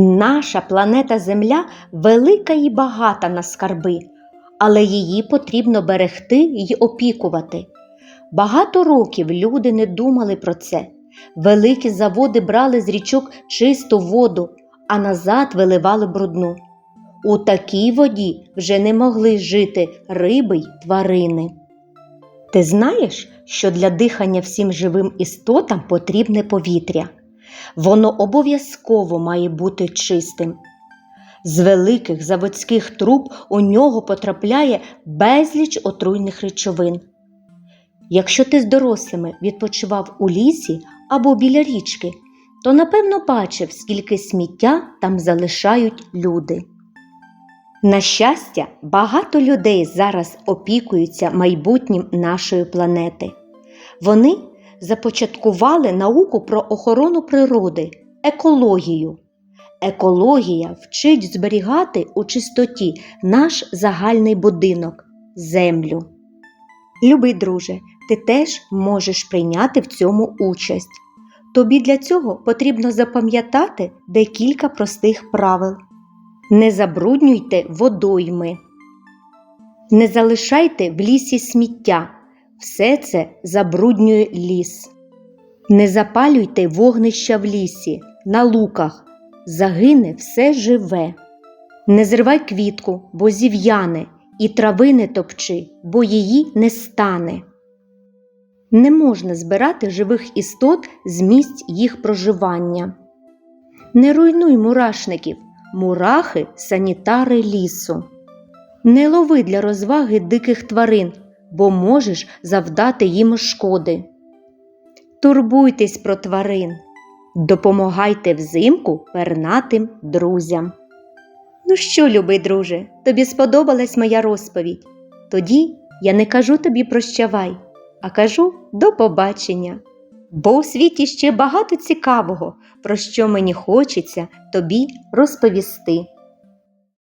Наша планета Земля велика і багата на скарби, але її потрібно берегти й опікувати. Багато років люди не думали про це. Великі заводи брали з річок чисту воду, а назад виливали брудну. У такій воді вже не могли жити риби й тварини. Ти знаєш, що для дихання всім живим істотам потрібне повітря. Воно обов'язково має бути чистим. З великих заводських труб у нього потрапляє безліч отруйних речовин. Якщо ти з дорослими відпочивав у лісі або біля річки, то напевно бачив, скільки сміття там залишають люди. На щастя, багато людей зараз опікуються майбутнім нашої планети. Вони започаткували науку про охорону природи, екологію. Екологія вчить зберігати у чистоті наш загальний будинок землю. Любий друже, ти теж можеш прийняти в цьому участь. Тобі для цього потрібно запам'ятати декілька простих правил. Не забруднюйте водойми. Не залишайте в лісі сміття. Все це забруднює ліс. Не запалюйте вогнища в лісі, на луках. Загине все живе. Не зривай квітку, бо зів'яне, і трави не топчи, бо її не стане. Не можна збирати живих істот з місць їх проживання. Не руйнуй мурашників, мурахи санітари лісу. Не лови для розваги диких тварин, бо можеш завдати їм шкоди. Турбуйтесь про тварин, допомагайте взимку пернатим друзям. Ну що, любий друже, тобі сподобалась моя розповідь? Тоді я не кажу тобі прощавай, а кажу до побачення. Бо у світі ще багато цікавого, про що мені хочеться тобі розповісти.